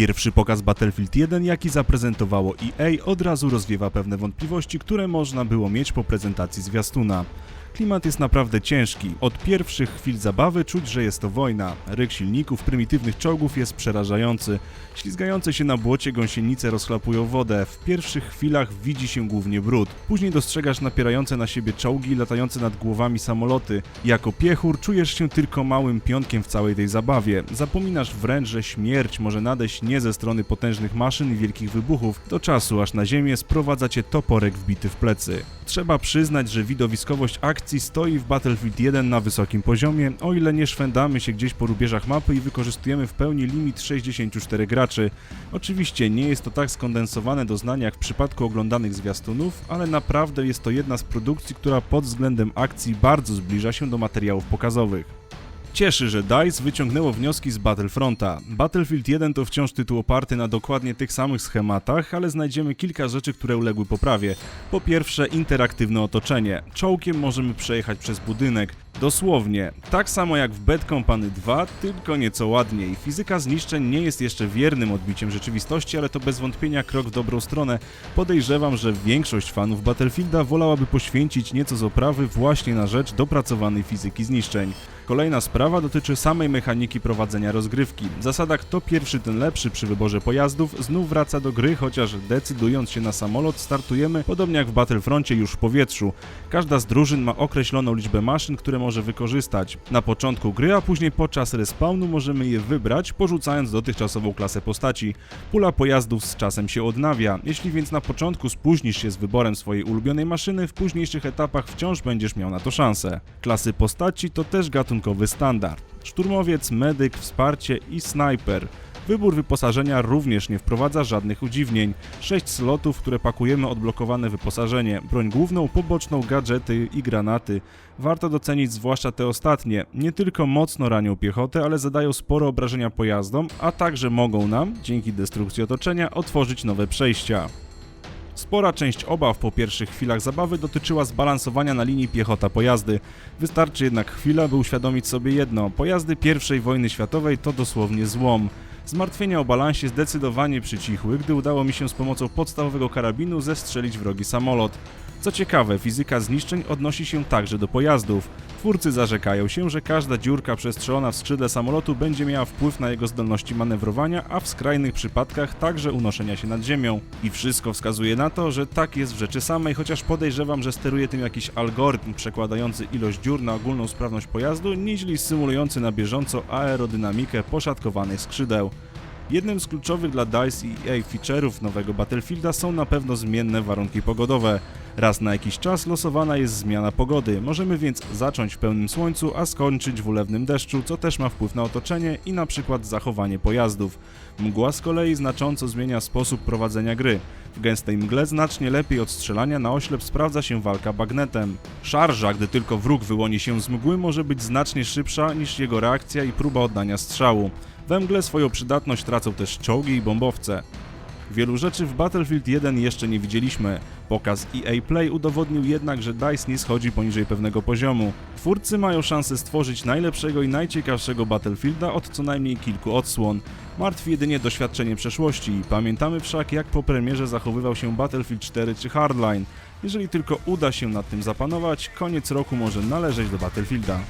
Pierwszy pokaz Battlefield 1, jaki zaprezentowało EA, od razu rozwiewa pewne wątpliwości, które można było mieć po prezentacji zwiastuna. Klimat jest naprawdę ciężki. Od pierwszych chwil zabawy czuć, że jest to wojna. Ryk silników prymitywnych czołgów jest przerażający. Ślizgające się na błocie gąsienice rozchlapują wodę. W pierwszych chwilach widzi się głównie brud. Później dostrzegasz napierające na siebie czołgi latające nad głowami samoloty. Jako piechur czujesz się tylko małym pionkiem w całej tej zabawie. Zapominasz wręcz, że śmierć może nadejść nie ze strony potężnych maszyn i wielkich wybuchów, do czasu aż na ziemię sprowadza cię toporek wbity w plecy. Trzeba przyznać, że widowiskowość akcji stoi w Battlefield 1 na wysokim poziomie, o ile nie szwendamy się gdzieś po rubieżach mapy i wykorzystujemy w pełni limit 64 graczy. Oczywiście nie jest to tak skondensowane doznanie jak w przypadku oglądanych zwiastunów, ale naprawdę jest to jedna z produkcji, która pod względem akcji bardzo zbliża się do materiałów pokazowych. Cieszy, że DICE wyciągnęło wnioski z Battlefronta. Battlefield 1 to wciąż tytuł oparty na dokładnie tych samych schematach, ale znajdziemy kilka rzeczy, które uległy poprawie. Po pierwsze, interaktywne otoczenie. Czołkiem możemy przejechać przez budynek. Dosłownie, tak samo jak w Bad Company 2, tylko nieco ładniej. Fizyka zniszczeń nie jest jeszcze wiernym odbiciem rzeczywistości, ale to bez wątpienia krok w dobrą stronę. Podejrzewam, że większość fanów Battlefielda wolałaby poświęcić nieco z oprawy właśnie na rzecz dopracowanej fizyki zniszczeń. Kolejna sprawa dotyczy samej mechaniki prowadzenia rozgrywki. Zasada kto pierwszy ten lepszy przy wyborze pojazdów znów wraca do gry, chociaż decydując się na samolot startujemy, podobnie jak w Battlefroncie, już w powietrzu. Każda z drużyn ma określoną liczbę maszyn, które może wykorzystać. Na początku gry, a później podczas respawnu możemy je wybrać, porzucając dotychczasową klasę postaci. Pula pojazdów z czasem się odnawia. Jeśli więc na początku spóźnisz się z wyborem swojej ulubionej maszyny, w późniejszych etapach wciąż będziesz miał na to szansę. Klasy postaci to też gatunkowy standard. Szturmowiec, medyk, wsparcie i snajper. Wybór wyposażenia również nie wprowadza żadnych udziwnień. 6 slotów, które pakujemy odblokowane wyposażenie, broń główną, poboczną, gadżety i granaty. Warto docenić zwłaszcza te ostatnie. Nie tylko mocno ranią piechotę, ale zadają sporo obrażenia pojazdom, a także mogą nam, dzięki destrukcji otoczenia, otworzyć nowe przejścia. Spora część obaw po pierwszych chwilach zabawy dotyczyła zbalansowania na linii piechota-pojazdy. Wystarczy jednak chwila, by uświadomić sobie jedno: pojazdy I wojny światowej to dosłownie złom. Zmartwienia o balansie zdecydowanie przycichły, gdy udało mi się z pomocą podstawowego karabinu zestrzelić wrogi samolot. Co ciekawe, fizyka zniszczeń odnosi się także do pojazdów. Twórcy zarzekają się, że każda dziurka przestrzelona w skrzydle samolotu będzie miała wpływ na jego zdolności manewrowania, a w skrajnych przypadkach także unoszenia się nad ziemią. I wszystko wskazuje na to, że tak jest w rzeczy samej, chociaż podejrzewam, że steruje tym jakiś algorytm przekładający ilość dziur na ogólną sprawność pojazdu, nieźli symulujący na bieżąco aerodynamikę poszatkowanych skrzydeł. Jednym z kluczowych dla DICE i EA feature'ów nowego Battlefielda są na pewno zmienne warunki pogodowe. Raz na jakiś czas losowana jest zmiana pogody, możemy więc zacząć w pełnym słońcu, a skończyć w ulewnym deszczu, co też ma wpływ na otoczenie i na przykład zachowanie pojazdów. Mgła z kolei znacząco zmienia sposób prowadzenia gry. W gęstej mgle znacznie lepiej od strzelania na oślep sprawdza się walka bagnetem. Szarża, gdy tylko wróg wyłoni się z mgły, może być znacznie szybsza niż jego reakcja i próba oddania strzału. We mgle swoją przydatność tracą też czołgi i bombowce. Wielu rzeczy w Battlefield 1 jeszcze nie widzieliśmy. Pokaz EA Play udowodnił jednak, że DICE nie schodzi poniżej pewnego poziomu. Twórcy mają szansę stworzyć najlepszego i najciekawszego Battlefielda od co najmniej kilku odsłon. Martwi jedynie doświadczenie przeszłości. Pamiętamy wszak jak po premierze zachowywał się Battlefield 4 czy Hardline. Jeżeli tylko uda się nad tym zapanować, koniec roku może należeć do Battlefielda.